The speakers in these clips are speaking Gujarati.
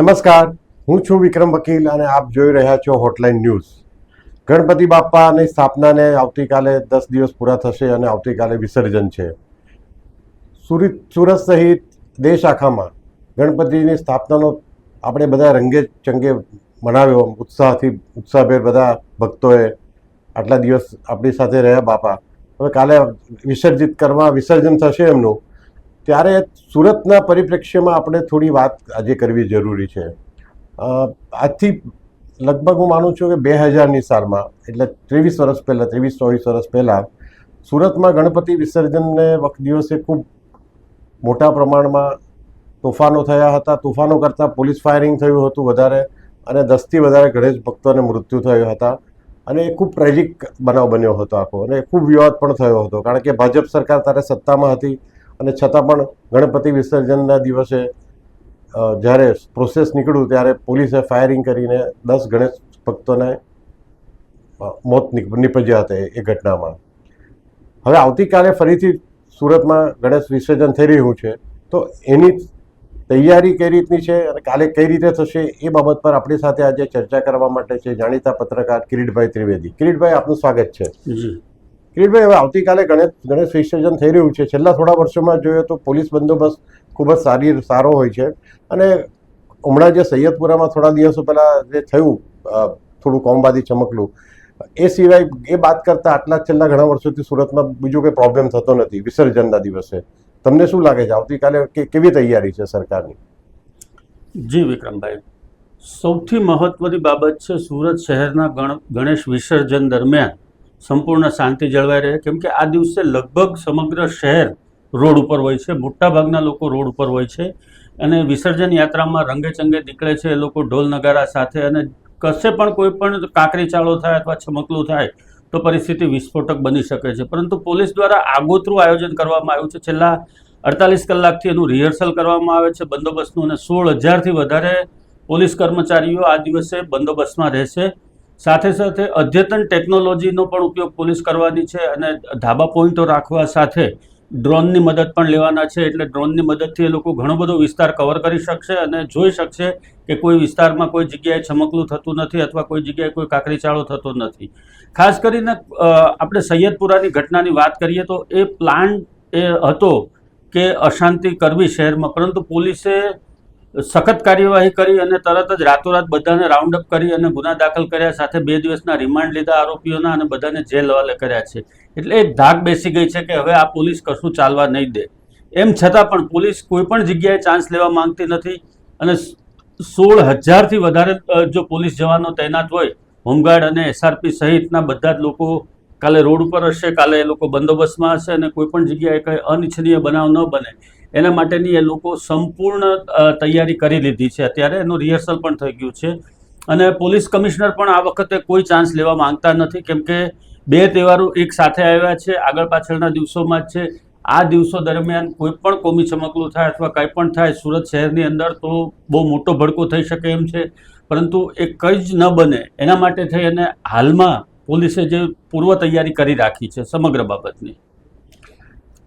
નમસ્કાર. હું છું વિક્રમ વકીલ અને આપ જોઈ રહ્યા છો હોટલાઇન ન્યૂઝ ગણપતિ બાપ્પાની સ્થાપનાને આવતીકાલે દસ દિવસ પૂરા થશે અને આવતીકાલે વિસર્જન છે. સુરત સુરત સહિત દેશ આખામાં ગણપતિની સ્થાપનાનો આપણે બધા રંગે ચંગે મનાવ્યો. ઉત્સાહથી, ઉત્સાહભેર બધા ભક્તોએ આટલા દિવસ આપણી સાથે રહ્યા બાપા. હવે કાલે વિસર્જિત કરવા વિસર્જન થશે એમનું. ત્યારે સુરતના પરિપ્રેક્ષ્યમાં આપણે થોડી વાત આજે કરવી જરૂરી છે. આજથી લગભગ હું માનું છું કે બે હજારની સાલમાં, એટલે ત્રેવીસ વર્ષ પહેલાં, ત્રેવીસ, ચોવીસ વર્ષ પહેલાં સુરતમાં ગણપતિ વિસર્જનને વખત દિવસે ખૂબ મોટા પ્રમાણમાં તોફાનો થયા હતા. તોફાનો કરતાં પોલીસ ફાયરિંગ થયું હતું વધારે અને દસથી વધારે ગણેશ ભક્તોને મૃત્યુ થયા હતા. અને એ ખૂબ ટ્રેજિક બનાવ બન્યો હતો આખો અને ખૂબ વિવાદ પણ થયો હતો. કારણ કે ભાજપ સરકાર ત્યારે સત્તામાં હતી. અને છતાં પણ ગણપતિ વિસર્જનના દિવસે જ્યારે પ્રોસેસ નીકળ્યું ત્યારે પોલીસે ફાયરિંગ કરીને દસ ગણેશ ભક્તોને મોત નિપજ્યા હતા એ ઘટનામાં. હવે આવતીકાલે ફરીથી સુરતમાં ગણેશ વિસર્જન થઈ રહ્યું છે, તો એની તૈયારી કઈ રીતની છે અને કાલે કઈ રીતે થશે એ બાબત પર આપણી સાથે આજે ચર્ચા કરવા માટે છે જાણીતા પત્રકાર કિરીટભાઈ ત્રિવેદી. કિરીટભાઈ, આપનું સ્વાગત છે. કિરીટભાઈ, હવે આવતીકાલે ગણેશ ગણેશ વિસર્જન થઈ રહ્યું છે. છેલ્લા થોડા વર્ષોમાં જોઈએ તો પોલીસ બંદોબસ્ત ખૂબ જ સારી, સારો હોય છે. અને હમણાં જે સૈયદપુરામાં થોડા દિવસો પહેલાં જે થયું થોડું કોમબાદી ચમકલું, એ સિવાય એ વાત કરતાં આટલા છેલ્લા ઘણા વર્ષોથી સુરતમાં બીજો કોઈ પ્રોબ્લેમ થતો નથી, વિસર્જનના દિવસે. તમને શું લાગે છે? આવતીકાલે કેવી તૈયારી છે સરકારની? જી, વિક્રમભાઈ. સૌથી મહત્વની બાબત છે સુરત શહેરના ગણ, ગણેશ વિસર્જન દરમિયાન સંપૂર્ણ શાંતિ જળવાઈ રહે. કેમ કે આ દિવસે લગભગ સમગ્ર શહેર રોડ ઉપર હોય છે. મોટાભાગના લોકો રોડ ઉપર હોય છે. અને વિસર્જન યાત્રામાં રંગે ચંગે નીકળે છે. એ લોકો ઢોલ નગારા સાથે અને કશે પણ કોઈ પણ કાંકરી ચાળો થાય અથવા છમકલું થાય તો પરિસ્થિતિ વિસ્ફોટક બની શકે છે. પરંતુ પોલીસ દ્વારા આગોતરું આયોજન કરવામાં આવ્યું છે. છેલ્લા અડતાલીસ કલાકથી એનું રિહર્સલ કરવામાં આવે છે બંદોબસ્તનું અને સોળ હજારથી વધારે પોલીસ કર્મચારીઓ આ દિવસે બંદોબસ્તમાં રહેશે. સાથે સાથે અદ્યતન ટેકનોલોજીનો પણ ઉપયોગ પોલીસ કરવાની છે અને ધાબા પોઈન્ટો રાખવા સાથે ડ્રોનની મદદ પણ લેવાના છે. એટલે ડ્રોનની મદદથી એ લોકો ઘણો બધો વિસ્તાર કવર કરી શકશે અને જોઈ શકશે કે કોઈ વિસ્તારમાં કોઈ જગ્યાએ છમકલું થતું નથી અથવા કોઈ જગ્યાએ કોઈ કાકરીચાળો થતો નથી. ખાસ કરીને આપણે સૈયદપુરાની ઘટનાની વાત કરીએ તો એ પ્લાન એ હતો કે અશાંતિ કરવી શહેરમાં. પરંતુ પોલીસે સખત કાર્યવાહી કરી અને તરત જ રાતોરાત બધાને રાઉન્ડ અપ કરી અને ગુના દાખલ કર્યા સાથે બે દિવસના રિમાન્ડ લીધા આરોપીઓના અને બધાને જેલ હવાલે કર્યા છે. એટલે એક ધાક બેસી ગઈ છે કે હવે આ પોલીસ કશું ચાલવા નહીં દે. એમ છતાં પણ પોલીસ કોઈ પણ જગ્યાએ ચાન્સ લેવા માંગતી નથી અને સોળ હજારથી વધારે જો પોલીસ જવાનો તૈનાત હોય, હોમગાર્ડ અને એસઆરપી સહિતના બધા જ લોકો કાલે રોડ ઉપર હશે, કાલે એ લોકો બંદોબસ્તમાં હશે અને કોઈ પણ જગ્યાએ કંઈ અનિચ્છનીય બનાવ ન બને. એના માટેની એ લોકો સંપૂર્ણ તૈયારી કરી લીધી છે. અત્યારે એનું રિહર્સલ પણ થઈ ગયું છે. અને પોલીસ કમિશનર પણ આ વખતે કોઈ ચાન્સ લેવા માંગતા નથી, કેમ કે બે તહેવારો એક સાથે આવ્યા છે, આગળ પાછળના દિવસોમાં જ છે. આ દિવસો દરમિયાન કોઈ પણ કોમી ચમકલું થાય અથવા કંઈ પણ થાય, સુરત શહેરની અંદર તો બહુ મોટો ભડકો થઈ શકે એમ છે. પરંતુ એ કંઈ જ ન બને એના માટે થઈ અને હાલમાં પોલીસે જે પૂર્વ તૈયારી કરી રાખી છે સમગ્ર બાબતની.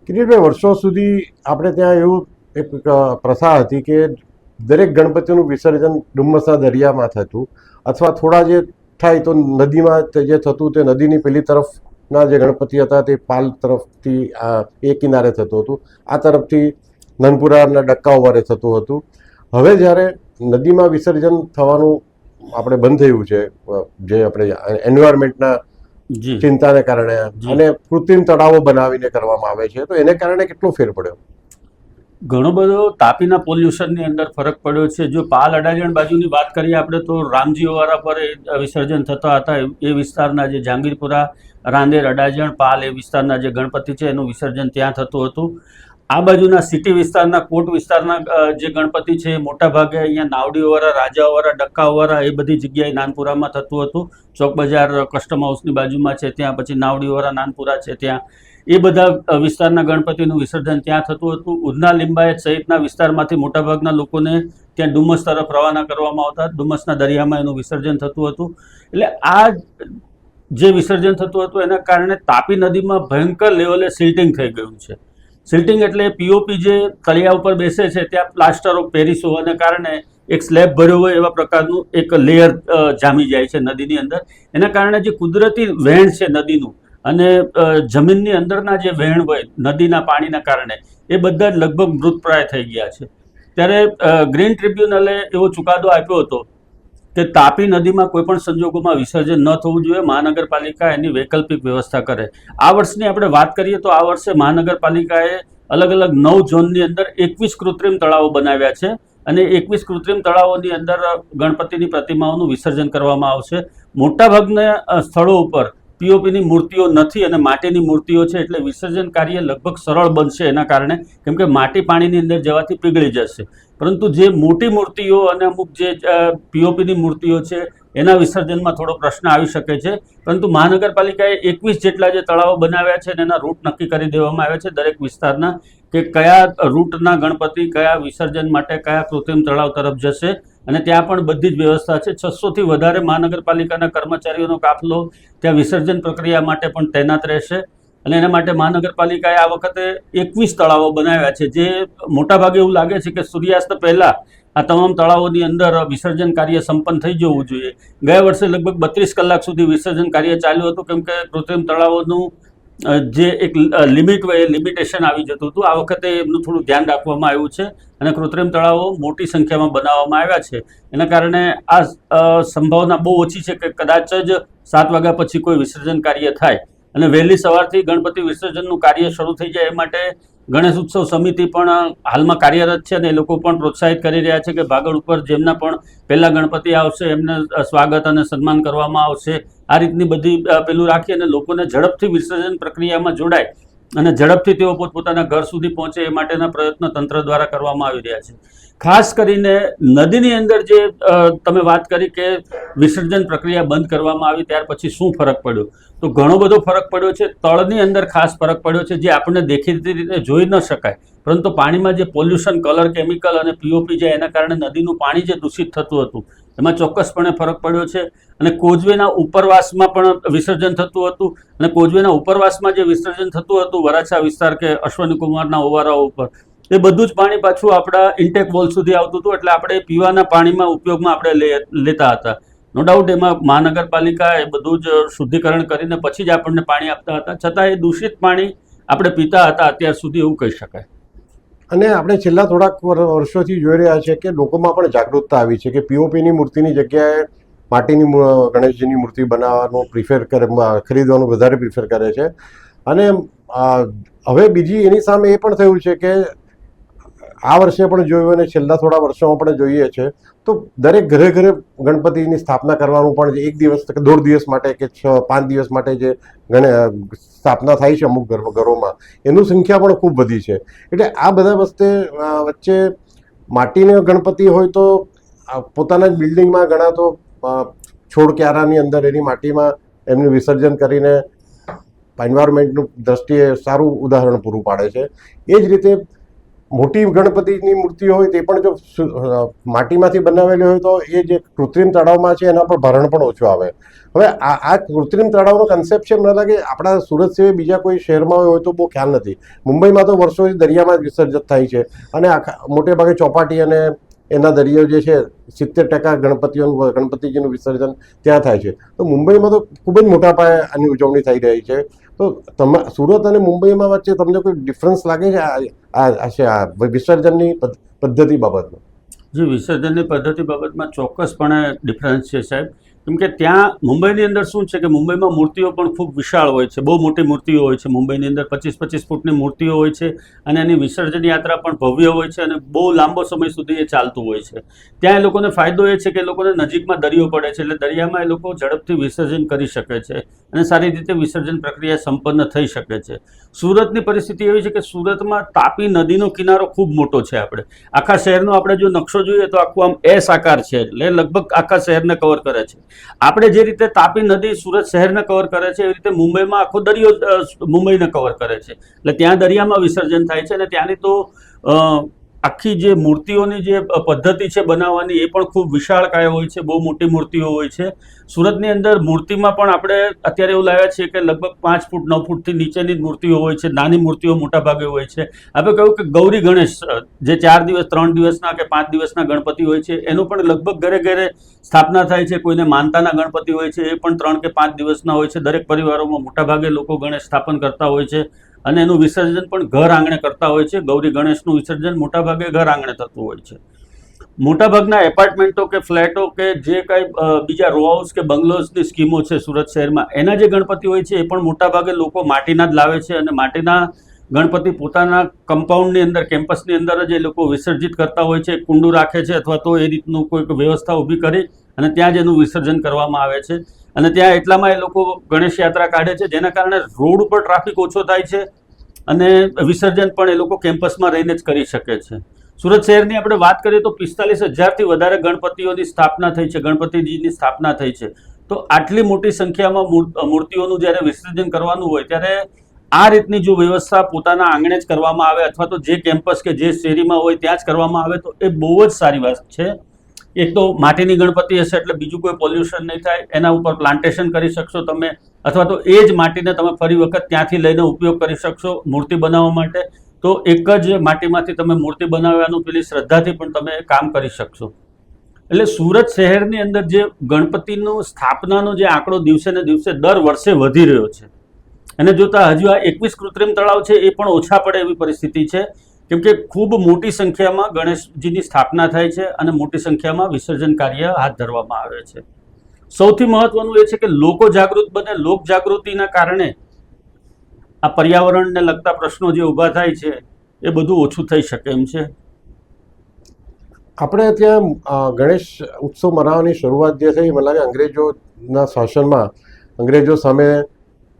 કિરીટભાઈ વર્ષો સુધી આપણે ત્યાં એવું એક પ્રથા હતી કે દરેક ગણપતિનું વિસર્જન ડુમ્મસના દરિયામાં થતું અથવા થોડા જે થાય તો નદીમાં જે થતું તે નદીની પેલી તરફના જે ગણપતિ હતા તે પાલ તરફથી એ કિનારે થતું હતું. આ તરફથી નનપુરાના ડક્કા વારે થતું હતું. હવે જ્યારે નદીમાં વિસર્જન થવાનું આપણે બંધ થયું છે જે આપણે એન્વાયરમેન્ટના ચિંતાને કારણે. અને કૃત્રિમ તળાવો બનાવીને કરવામાં આવે છે. તો એને કારણે કેટલો ફેર પડ્યો? ઘણો બધો તાપીના પોલ્યુશનની અંદર ફરક પડ્યો છે. જો પાલ અડાજણ બાજુની વાત કરીએ આપણે તો રામજીઓવાળા પર વિસર્જન થતા હતા. એ- એ વિસ્તારના જે જાંગીરપુરા રાંદેર અડાજણ પાલ એ વિસ્તારના જે ગણપતિ છે એનું વિસર્જન ત્યાં થતું હતું. આ બાજુના સિટી વિસ્તારના કોટ વિસ્તારના જે ગણપતિ છે એ મોટાભાગે અહીંયા નાવડીઓવાળા, રાજાઓવાળા, ડક્કાઓવાળા એ બધી જગ્યાએ નાનપુરામાં થતું હતું. ચોક બજાર કસ્ટમ હાઉસની બાજુમાં છે, ત્યાં પછી નાવડીઓવાળા નાનપુરા છે ત્યાં. એ બધા વિસ્તારના ગણપતિનું વિસર્જન ત્યાં થતું હતું. ઉધના લિંબાયત સહિતના વિસ્તારમાંથી મોટાભાગના લોકોને ત્યાં ડુમસ તરફ રવાના કરવામાં આવતા. ડુમસના દરિયામાં એનું વિસર્જન થતું હતું. એટલે આ જે વિસર્જન થતું હતું, એના કારણે તાપી નદીમાં ભયંકર લેવલે સિલ્ટિંગ થઈ ગયું છે. સિલ્ટિંગ એટલે પીઓપી જે તળિયા ઉપર બેસે છે, ત્યાં પ્લાસ્ટર ઓફ પેરિસ કારણે એક સ્લેબ ભર્યો હોય એવા પ્રકારનું એક લેયર જામી જાય છે નદીની અંદર. એના કારણે જે કુદરતી વહેણ છે નદીનું અને જમીનની અંદરના જે વહેણ હોય નદીના પાણીના કારણે, એ બધા લગભગ મૃતપ્રાય થઈ ગયા છે. ત્યારે ગ્રીન ટ્રિબ્યુનલે એવો ચુકાદો આપ્યો હતો કે તાપી નદીમાં કોઈ પણ સંજોગોમાં વિસર્જન ન થવું જોઈએ. મહાનગરપાલિકા એની વૈકલ્પિક વ્યવસ્થા કરે. આ વર્ષની આપણે વાત કરીએ તો આ વર્ષે મહાનગરપાલિકાએ અલગ અલગ નવ ઝોનની અંદર એકવીસ કૃત્રિમ તળાવો બનાવ્યા છે અને એકવીસ કૃત્રિમ તળાવોની અંદર ગણપતિની પ્રતિમાઓનું વિસર્જન કરવામાં આવશે. મોટાભાગના સ્થળો ઉપર પીઓપીની મૂર્તિઓ નથી અને માટીની મૂર્તિઓ છે એટલે વિસર્જન કાર્ય લગભગ સરળ બનશે એના કારણે, કેમ કે માટી પાણીની અંદર જવાથી પીગળી જશે. પરંતુ જે મોટી મૂર્તિઓ અને અમુક જે પીઓપીની મૂર્તિઓ છે, એના વિસર્જનમાં થોડો પ્રશ્ન આવી શકે છે. પરંતુ મહાનગરપાલિકાએ એકવીસ જેટલા જે તળાવો બનાવ્યા છે એના રૂટ નક્કી કરી દેવામાં આવ્યા છે દરેક વિસ્તારના, કે કયા રૂટના ગણપતિ કયા વિસર્જન માટે કયા કૃત્રિમ તળાવ તરફ જશે. અને ત્યાં પણ બધી જ વ્યવસ્થા છે. છસોથી વધારે મહાનગરપાલિકાના કર્મચારીઓનો કાફલો ત્યાં વિસર્જન પ્રક્રિયા માટે પણ તૈનાત રહેશે. અને એના માટે મહાનગરપાલિકાએ આ વખતે એકવીસ તળાવો બનાવ્યા છે. જે મોટાભાગે એવું લાગે છે કે સૂર્યાસ્ત પહેલાં આ તમામ તળાવોની અંદર વિસર્જન કાર્ય સંપન્ન થઈ જવું જોઈએ. ગયા વર્ષે લગભગ બત્રીસ કલાક સુધી વિસર્જન કાર્ય ચાલ્યું હતું. કેમ કે કૃત્રિમ તળાવોનું જે એક લિમિટ હોય એ લિમિટેશન આવી જતું હતું, આ વખતે એમનું થોડું ધ્યાન રાખવામાં આવ્યું છે અને કૃત્રિમ તળાવો મોટી સંખ્યામાં બનાવવામાં આવ્યા છે. એના કારણે આ સંભાવના બહુ ઓછી છે કે કદાચ જ સાત વાગ્યા પછી કોઈ વિસર્જન કાર્ય થાય. અને વહેલી સવારથી ગણપતિ વિસર્જનનું કાર્ય શરૂ થઈ જાય એ માટે ગણેશ ઉત્સવ સમિતિ પણ હાલમાં કાર્યરત છે અને એ લોકો પણ પ્રોત્સાહિત કરી રહ્યા છે કે ભાગળ ઉપર જેમના પણ પહેલા ગણપતિ આવશે, એમને સ્વાગત અને સન્માન કરવામાં આવશે. આ રીતની બધી પેલું રાખી અને લોકોને ઝડપથી વિસર્જન પ્રક્રિયામાં જોડાય. અને ઝડપથી તેઓ પોતપોતાના ઘર સુધી પહોંચે એ માટેના પ્રયત્નો તંત્ર દ્વારા કરવામાં આવી રહ્યા છે. ખાસ કરીને નદીની અંદર જે તમે વાત કરી કે વિસર્જન પ્રક્રિયા બંધ કરવામાં આવી, ત્યાર પછી શું ફરક પડ્યો? તો ઘણો બધો ફરક પડ્યો છે. તળની અંદર ખાસ ફરક પડ્યો છે જે આપણને દેખીતી રીતે જોઈ ન શકાય. પરંતુ પાણીમાં જે પોલ્યુશન કલર કેમિકલ અને પીઓપી જાય એના કારણે નદીનું પાણી જે દૂષિત થતું હતું એમાં ચોક્કસપણે ફરક પડ્યો છે. અને કોઝવેના ઉપરવાસમાં પણ વિસર્જન થતું હતું. અને કોઝવેના ઉપરવાસમાં જે વિસર્જન થતું હતું, વરાછા વિસ્તાર કે અશ્વની કુમારના ઓવારાઓ ઉપર, એ બધું જ પાણી પાછું આપણા ઇન્ટેક વોલ સુધી આવતું હતું. એટલે આપણે પીવાના પાણીમાં ઉપયોગમાં આપણે લેતા હતા. નો ડાઉટ એમાં મહાનગરપાલિકા એ બધું જ શુદ્ધિકરણ કરીને પછી જ આપણને પાણી આપતા હતા. છતાં એ દૂષિત પાણી આપણે પીતા હતા, અત્યાર સુધી એવું કહી શકાય. અને આપણે છેલ્લા થોડાક વર્ષોથી જોઈ રહ્યા છે કે લોકોમાં પણ જાગૃતતા આવી છે કે પીઓપીની મૂર્તિની જગ્યાએ માટીની ગણેશજીની મૂર્તિ બનાવવાનું પ્રિફેર કરે ખરીદવાનું વધારે પ્રિફેર કરે છે. અને હવે બીજી એની સામે એ પણ થયું છે કે આ વર્ષે પણ જોયું અને છેલ્લા થોડા વર્ષોમાં પણ જોઈએ છે, તો દરેક ઘરે ઘરે ગણપતિની સ્થાપના કરવાનું પણ એક દિવસ કે દોઢ દિવસ માટે કે છ, પાંચ દિવસ માટે જે સ્થાપના થાય છે અમુક ઘર, ઘરોમાં, એનું સંખ્યા પણ ખૂબ વધી છે. એટલે આ બધા વસ્તે વચ્ચે માટીનો ગણપતિ હોય તો પોતાના જ બિલ્ડિંગમાં ઘણા તો છોડ ક્યારાની અંદર એની માટીમાં એમનું વિસર્જન કરીને એન્વાયરમેન્ટનું દ્રષ્ટિએ સારું ઉદાહરણ પૂરું પાડે છે. એ જ રીતે મોટી ગણપતિની મૂર્તિ હોય તે પણ જો માટીમાંથી બનાવેલી હોય તો એ જે કૃત્રિમ તળાવમાં છે એના પર ભરણ પણ ઓછું આવે. હવે આ આ કૃત્રિમ તળાવનો કન્સેપ્ટ છે, મને લાગે આપણા સુરત સિવાય બીજા કોઈ શહેરમાં હોય તો બહુ ખ્યાલ નથી. મુંબઈમાં તો વર્ષોથી દરિયામાં જ વિસર્જન થાય છે અને આખા મોટે ભાગે ચોપાટી અને એના દરિયો જે છે, સિત્તેર ટકા ગણપતિઓનું ગણપતિજીનું વિસર્જન ત્યાં થાય છે. તો મુંબઈમાં તો ખૂબ જ મોટા પાયે આની ઉજવણી થઈ રહી છે. તો તમે સુરત અને મુંબઈમાં વચ્ચે તમને કોઈ ડિફરન્સ લાગે છે? આ છે, આ વિસર્જનની પદ્ધ- પદ્ધતિ બાબતમાં. જે વિસર્જનની પદ્ધતિ બાબતમાં ચોક્કસપણે ડિફરન્સ છે સાહેબ કેમ કે ત્યાં મુંબઈની અંદર શું છે કે મુંબઈમાં મૂર્તિઓ પણ ખૂબ વિશાળ હોય છે. બહુ મોટી મૂર્તિઓ હોય છે મુંબઈની અંદર. પચીસ પચીસ ફૂટની મૂર્તિઓ હોય છે અને એની વિસર્જન યાત્રા પણ ભવ્ય હોય છે અને બહુ લાંબો સમય સુધી એ ચાલતું હોય છે. ત્યાં એ લોકોને ફાયદો એ છે કે લોકોને નજીકમાં દરિયો પડે છે એટલે દરિયામાં એ લોકો ઝડપથી વિસર્જન કરી શકે છે અને સારી રીતે વિસર્જન પ્રક્રિયા સંપન્ન થઈ શકે છે. સુરતની પરિસ્થિતિ એવી છે કે સુરતમાં તાપી નદીનો કિનારો ખૂબ મોટો છે આપણે. આખા શહેરનો આપણે જો નકશો જોઈએ તો આખું આમ એસ આકાર છે એટલે લગભગ આખા શહેરને કવર કરે છે. આપણે જે રીતે તાપી નદી સુરત શહેરને કવર કરે છે, એવી રીતે મુંબઈમાં આખો દરિયો મુંબઈને કવર કરે છે. એટલે ત્યાં દરિયામાં વિસર્જન થાય છે અને ત્યાંની તો આખી જે મૂર્તિઓની જે પદ્ધતિ છે બનાવવાની એ પણ ખૂબ વિશાળકાય હોય છે, બહુ મોટી મૂર્તિઓ હોય છે. સુરતની અંદર મૂર્તિમાં પણ આપણે અત્યારે એવું લાવ્યા છીએ કે લગભગ પાંચ ફૂટ, નવ ફૂટથી નીચેની મૂર્તિઓ હોય છે, નાની મૂર્તિઓ મોટા ભાગે હોય છે. આપણે કહ્યું કે ગૌરી ગણેશ જે ચાર દિવસ, ત્રણ દિવસના કે પાંચ દિવસના ગણપતિ હોય છે, એનું પણ લગભગ ઘરે ઘરે સ્થાપના થાય છે, કોઈને માનતાના ગણપતિ હોય છે, એ પણ ત્રણ કે પાંચ દિવસના હોય છે. દરેક પરિવારોમાં મોટાભાગે લોકો ગણેશ સ્થાપન કરતા હોય છે. અને એનું વિસર્જન પણ ઘર આંગણે કરતા હોય છે. ગૌરી ગણેશનું વિસર્જન મોટાભાગે ઘર આંગણે થતું હોય છે. મોટાભાગના એપાર્ટમેન્ટો કે ફ્લેટો કે જે કાંઈ બીજા રો હાઉસ કે બંગલોઝની સ્કીમો છે સુરત શહેરમાં, એના જે ગણપતિ હોય છે એ પણ મોટાભાગે લોકો માટીના જ લાવે છે અને માટીના ગણપતિ પોતાના કમ્પાઉન્ડની અંદર કેમ્પસની અંદર જ એ લોકો વિસર્જિત કરતા હોય છે, કુંડું રાખે છે અથવા તો એ રીતનું કોઈક વ્યવસ્થા ઊભી કરી અને ત્યાં જ એનું વિસર્જન કરવામાં આવે છે. અને ત્યાં એટલામાં એ લોકો ગણેશ યાત્રા કાઢે છે, જેના કારણે રોડ ઉપર ટ્રાફિક ઓછો થાય છે અને વિસર્જન પણ એ લોકો કેમ્પસમાં રહીને જ કરી શકે છે. સુરત શહેરની આપણે વાત કરીએ તો પિસ્તાલીસ હજારથી વધારે ગણપતિઓની સ્થાપના થઈ છે, ગણપતિજીની સ્થાપના થઈ છે. તો આટલી મોટી સંખ્યામાં મૂર- મૂર્તિઓનું જ્યારે વિસર્જન કરવાનું હોય, ત્યારે આ રીતની જો વ્યવસ્થા પોતાના આંગણે જ કરવામાં આવે અથવા તો જે કેમ્પસ કે જે શેરીમાં હોય ત્યાં જ કરવામાં આવે, તો એ બહુ જ સારી વાત છે. એક તો માટીની ગણપતિ હશે એટલે બીજું કોઈ પોલ્યુશન નહીં થાય. એના ઉપર પ્લાન્ટેશન કરી શકશો તમે. અથવા તો એ જ માટીને તમે ફરી વખત ત્યાંથી લઈને ઉપયોગ કરી શકશો મૂર્તિ બનાવવા માટે. તો એક જ માટીમાંથી તમે મૂર્તિ બનાવવાનું પેલી શ્રદ્ધાથી પણ તમે કામ કરી શકશો. એટલે સુરત શહેરની અંદર જે ગણપતિનો સ્થાપનાનો જે આંકડો દિવસે ને દિવસે દર વર્ષે વધી રહ્યો છે. અને જોતા હજુ આ એકવીસ કૃત્રિમ તળાવ છે એ પણ ઓછા પડે એવી પરિસ્થિતિ છે. કેમ કે ખૂબ મોટી સંખ્યામાં ગણેશજીની સ્થાપના થાય છે અને મોટી સંખ્યામાં વિસર્જન કાર્ય હાથ ધરવામાં આવે છે. સૌથી મહત્વનું એ છે કે લોકો જાગૃત બને. લોક જાગૃતિના કારણે આ પર્યાવરણને લગતા પ્રશ્નો જે ઊભા થાય છે એ બધું ઓછું થઈ શકે એમ છે. આપણે ત્યાં ગણેશ ઉત્સવ મનાવવાની શરૂઆત જે થઈ, મને લાગે અંગ્રેજોના શાસનમાં, અંગ્રેજો સામે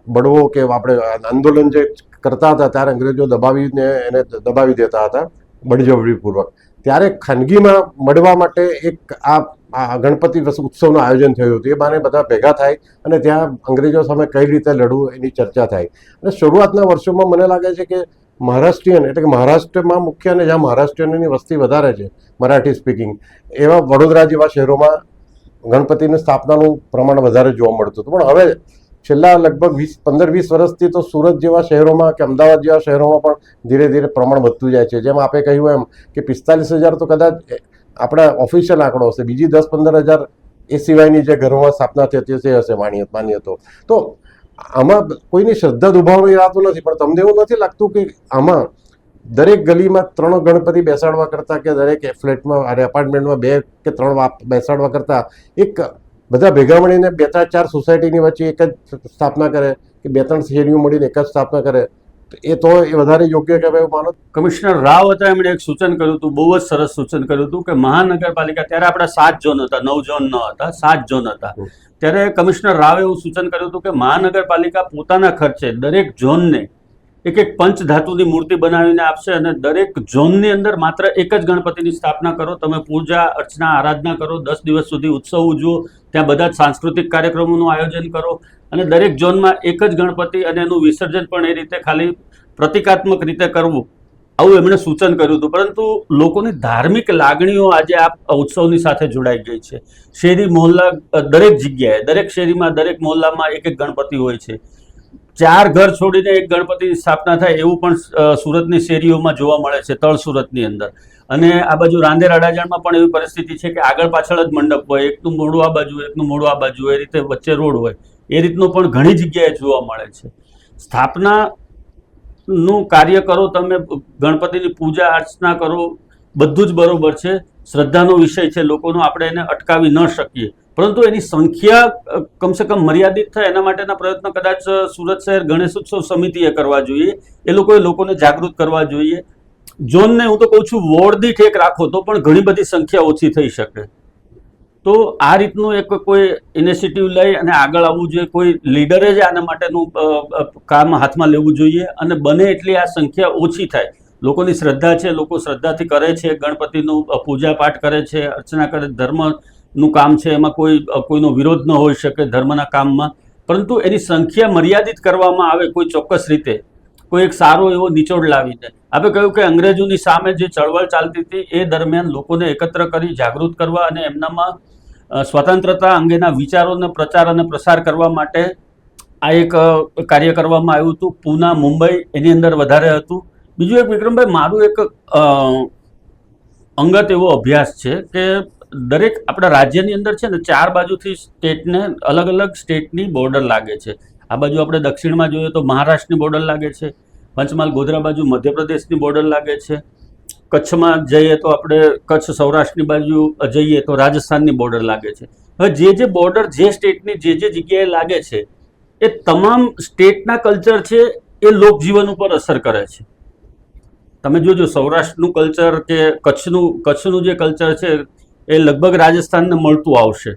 બળવો કે આપણે આંદોલન જે કરતા હતા ત્યારે અંગ્રેજો દબાવીને એને દબાવી દેતા હતા બળજબરીપૂર્વક. ત્યારે ખાનગીમાં મળવા માટે એક આ ગણપતિ ઉત્સવનું આયોજન થયું હતું. એ બાને બધા ભેગા થાય અને ત્યાં અંગ્રેજો સામે કઈ રીતે લડવું એની ચર્ચા થાય. અને શરૂઆતના વર્ષોમાં મને લાગે છે કે મહારાષ્ટ્રીયન એટલે કે મહારાષ્ટ્રમાં મુખ્ય અને જ્યાં મહારાષ્ટ્રીયનની વસ્તી વધારે છે મરાઠી સ્પીકિંગ, એવા વડોદરા જેવા શહેરોમાં ગણપતિની સ્થાપનાનું પ્રમાણ વધારે જોવા મળતું હતું. પણ હવે છેલ્લા લગભગ વીસ, પંદર, વીસ વર્ષથી તો સુરત જેવા શહેરોમાં કે અમદાવાદ જેવા શહેરોમાં પણ ધીરે ધીરે પ્રમાણ વધતું જાય છે. જેમ આપે કહ્યું એમ કે પિસ્તાલીસ હજાર તો કદાચ આપણા ઓફિશિયલ આંકડો હશે. બીજી દસ, પંદર હજાર એ સિવાયની જે ઘરોમાં સ્થાપના થતી હશે, એ હશે માન્ય માન્ય તો. આમાં કોઈની શ્રદ્ધા દુભાવણી રાતું નથી, પણ તમને એવું નથી લાગતું કે આમાં દરેક ગલીમાં ત્રણ ગણપતિ બેસાડવા કરતાં કે દરેક ફ્લેટમાં અરે એપાર્ટમેન્ટમાં બે કે ત્રણ બેસાડવા કરતાં એક બધા ભેગા મળીને બે ત્રણ ચાર સોસાયટીની વચ્ચે એક જ સ્થાપના કરે કે બે ત્રણ શેરીઓ મળીને એક જ સ્થાપના કરે એ તો એ વધારે યોગ્ય કહેવાય માનો? કમિશનર રાવ હતા એમણે એક સૂચન કર્યું હતું બહુ જ સરસ સૂચન કર્યું હતું કે મહાનગરપાલિકા ત્યારે આપણા સાત ઝોન હતા નવ ઝોન ન હતા સાત ઝોન હતા. ત્યારે કમિશનર રાવે એવું સૂચન કર્યું હતું કે મહાનગરપાલિકા પોતાના ખર્ચે દરેક ઝોનને એક એક પંચ ધાતુની મૂર્તિ બનાવીને આપશે અને દરેક ઝોનની અંદર માત્ર એક જ ગણપતિની સ્થાપના કરો. તમે પૂજા, અર્ચના, આરાધના કરો, દસ દિવસ સુધી ઉત્સવ ઉજવો, ત્યાં બધા જ સાંસ્કૃતિક કાર્યક્રમોનું આયોજન કરો અને દરેક ઝોનમાં એક જ ગણપતિ અને એનું વિસર્જન પણ એ રીતે ખાલી પ્રતિકાત્મક રીતે કરવું. આવું એમણે સૂચન કર્યું હતું. પરંતુ લોકોની ધાર્મિક લાગણીઓ આજે આ ઉત્સવની સાથે જોડાઈ ગઈ છે. શેરી, મોહલ્લા દરેક જગ્યાએ, દરેક શેરીમાં, દરેક મોહલ્લામાં એક એક ગણપતિ હોય છે. ચાર ઘર છોડીને એક ગણપતિની સ્થાપના થાય એવું પણ સુરતની શેરીઓમાં જોવા મળે છે, તળ સુરતની અંદર. અને આ બાજુ રાંદેર અડાજણમાં પણ એવી પરિસ્થિતિ છે કે આગળ પાછળ જ મંડપ હોય, એકનું મોડું આ બાજુ એકનું મોડું આ બાજુ એ રીતે વચ્ચે રોડ હોય. એ રીતનું પણ ઘણી જગ્યાએ જોવા મળે છે. સ્થાપના નું કાર્ય કરો તમે, ગણપતિની પૂજા અર્ચના કરો, બધું જ બરોબર છે. શ્રદ્ધાનો વિષય છે, લોકોનો આપણે એને અટકાવી ન શકીએ. પરંતુ એની સંખ્યા કમસે કમ મર્યાદિત થાય એના માટેના પ્રયત્નો કદાચ સુરત શહેર ગણેશોત્સવ સમિતિએ કરવા જોઈએ. એ લોકોએ લોકોને જાગૃત કરવા જોઈએ. ઝોનને હું તો કહું છું વોર્ડ દીઠ એક રાખો તો પણ ઘણી બધી સંખ્યા ઓછી થઈ શકે. તો આ રીતનું એક કોઈ ઇનિશિયેટિવ લઈ અને આગળ આવવું જોઈએ. કોઈ લીડરે જ આના માટેનું કામ હાથમાં લેવું જોઈએ અને બને એટલી આ સંખ્યા ઓછી થાય. લોકોની શ્રદ્ધા છે, લોકો શ્રદ્ધાથી કરે છે, ગણપતિનું પૂજા પાઠ કરે છે, અર્ચના કરે, ધર્મનું કામ છે, એમાં કોઈ કોઈનો વિરોધ ન હોઈ શકે ધર્મના કામમાં. પરંતુ એની સંખ્યા મર્યાદિત કરવામાં આવે કોઈ ચોક્કસ રીતે, કોઈ એક સારો એવો નિચોડ લાવીને. આપણે કહ્યું કે અંગ્રેજોની સામે જે ચળવળ ચાલતી હતી, એ દરમિયાન લોકોને એકત્ર કરી જાગૃત કરવા અને એમનામાં સ્વતંત્રતા અંગેના વિચારોને પ્રચાર અને પ્રસાર કરવા માટે આ એક કાર્ય કરવામાં આવ્યું હતું. પૂના, મુંબઈ, એની અંદર વધારે હતું. બીજું એક વિક્રમભાઈ, મારું એક અંગત એવો અભ્યાસ છે કે દરેક આપણા રાજ્યની અંદર છે ને ચાર બાજુથી સ્ટેટને અલગ અલગ સ્ટેટની બોર્ડર લાગે છે. આ બાજુ આપણે દક્ષિણમાં જોઈએ તો મહારાષ્ટ્રની બોર્ડર લાગે છે, પંચમહાલ ગોધરા બાજુ મધ્યપ્રદેશની બોર્ડર લાગે છે, કચ્છમાં જઈએ તો આપણે કચ્છ સૌરાષ્ટ્રની બાજુ જઈએ તો રાજસ્થાનની બોર્ડર લાગે છે. હવે જે જે બોર્ડર જે સ્ટેટની જે જે જગ્યાએ લાગે છે, એ તમામ સ્ટેટના કલ્ચર છે, એ લોકજીવન ઉપર અસર કરે છે. તમે જોજો, સૌરાષ્ટ્રનું કલ્ચર કે કચ્છનું કચ્છનું જે કલ્ચર છે, એ લગભગ રાજસ્થાનને મળતું આવશે.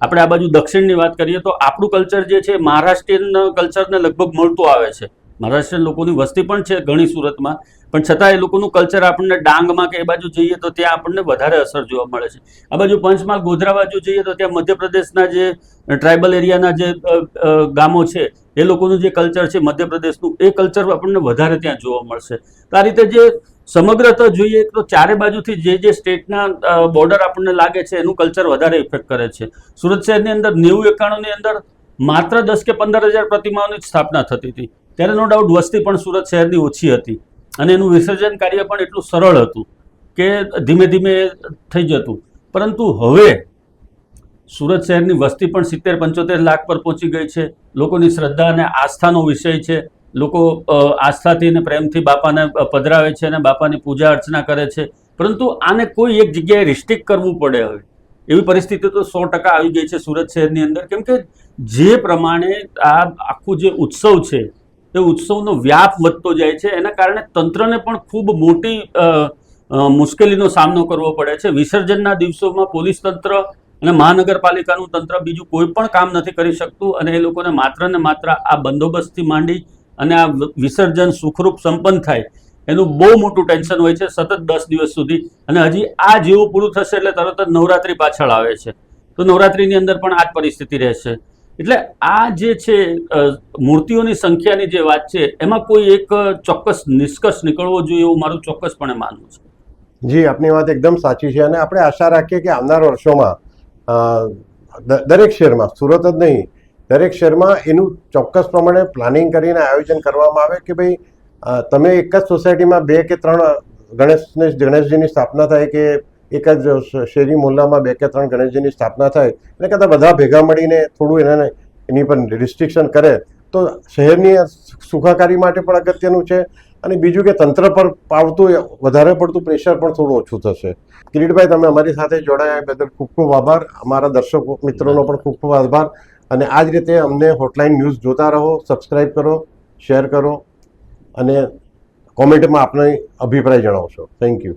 આપણે આ બાજુ દક્ષિણની વાત કરીએ તો આપણું કલ્ચર જે છે, મહારાષ્ટ્રીયન કલ્ચરને લગભગ મળતું આવે છે. મહારાષ્ટ્રીયન લોકોની વસ્તી પણ છે ઘણી સુરતમાં. પણ છતાં એ લોકોનું કલ્ચર આપણને ડાંગમાં કે એ બાજુ જઈએ તો ત્યાં આપણને વધારે અસર જોવા મળે છે. આ બાજુ પંચમહાલ, ગોધરા બાજુ જઈએ તો ત્યાં મધ્યપ્રદેશના જે ટ્રાઇબલ એરિયાના જે ગામો છે, એ લોકોનું જે કલ્ચર છે મધ્યપ્રદેશનું, એ કલ્ચર આપણને વધારે ત્યાં જોવા મળશે. તો આ રીતે જે સમગ્રતા જોઈએ તો ચારે બાજુથી જે જે સ્ટેટના બોર્ડર આપણને લાગે છે એનું કલ્ચર વધારે ઇફેક્ટ કરે છે. સુરત શહેરની અંદર નેવું એકાણુંની અંદર માત્ર દસ કે પંદર હજાર પ્રતિમાઓની જ સ્થાપના થતી હતી. ત્યારે નો ડાઉટ વસ્તી પણ સુરત શહેરની ઓછી હતી. અને એનું વિસર્જન કાર્ય પણ એટલું સરળ હતું કે ધીમે ધીમે થઈ જતું. પરંતુ હવે સુરત શહેરની વસ્તી પણ સિત્તેર પંચોતેર લાખ પર પહોંચી ગઈ છે. લોકોની શ્રદ્ધા અને આસ્થાનો વિષય છે. લોકો આસ્થાથી અને પ્રેમથી બાપાને પધરાવે છે અને બાપાની પૂજા અર્ચના કરે છે. પરંતુ આને કોઈ એક જગ્યાએ રિસ્ટ્રિક્ટ કરવું પડે હવે. એવી પરિસ્થિતિ તો સો ટકા આવી ગઈ છે સુરત શહેરની અંદર. કેમ કે જે પ્રમાણે આ આખું જે ઉત્સવ છે એ ઉત્સવનો વ્યાપ વધતો જાય છે. એના કારણે તંત્રને પણ ખૂબ મોટી મુશ્કેલીનો સામનો કરવો પડે છે. વિસર્જનના દિવસોમાં પોલીસ તંત્ર અને મહાનગરપાલિકાનું તંત્ર બીજું કોઈ પણ કામ નથી કરી શકતું અને એ લોકોને માત્ર ને માત્ર આ બંદોબસ્તથી માંડી અને આ વિસર્જન સુખરૂપ સંપન્ન થાય, એનું બહુ મોટું ટેન્શન હોય છે સતત દસ દિવસ સુધી. અને હજી આ જેવું પૂરું થશે એટલે તરત જ નવરાત્રી પાછળ આવે છે. તો નવરાત્રિની અંદર પણ આ જ પરિસ્થિતિ રહેશે. એટલે આ જે છે મૂર્તિઓની સંખ્યાની જે વાત છે, એમાં કોઈ એક ચોક્કસ નિષ્કર્ષ નીકળવો જોઈએ એવું મારું ચોક્કસપણે માનવું છે. જી, આપની વાત એકદમ સાચી છે અને આપણે આશા રાખીએ કે આવનાર વર્ષોમાં દરેક શહેરમાં, સુરત જ નહીં, દરેક શહેરમાં એનું ચોક્કસ પ્રમાણે પ્લાનિંગ કરીને આયોજન કરવામાં આવે કે ભાઈ તમે એક જ સોસાયટીમાં બે કે ત્રણ ગણેશને, ગણેશજીની સ્થાપના થાય કે એક જ શેરી મોહલ્લામાં બે કે ત્રણ ગણેશજીની સ્થાપના થાય, એટલે કદાચ બધા ભેગા મળીને થોડું એને એની પર રિસ્ટ્રિક્શન કરે, તો શહેરની સુખાકારી માટે પણ અગત્યનું છે. અને બીજું કે તંત્ર પર પાવતું વધારે પડતું પ્રેશર પણ થોડું ઓછું થશે. કિરીટભાઈ, તમે અમારી સાથે જોડાયા બદલ ખૂબ ખૂબ આભાર. અમારા દર્શક, મિત્રોનો પણ ખૂબ ખૂબ આભાર. અને આ જ રીતે અમને હોટલાઇન ન્યૂઝ જોતા રહો સબસ્ક્રાઈબ કરો શેર કરો, અને કોમેન્ટમાં આપનો અભિપ્રાય જણાવશો. Thank you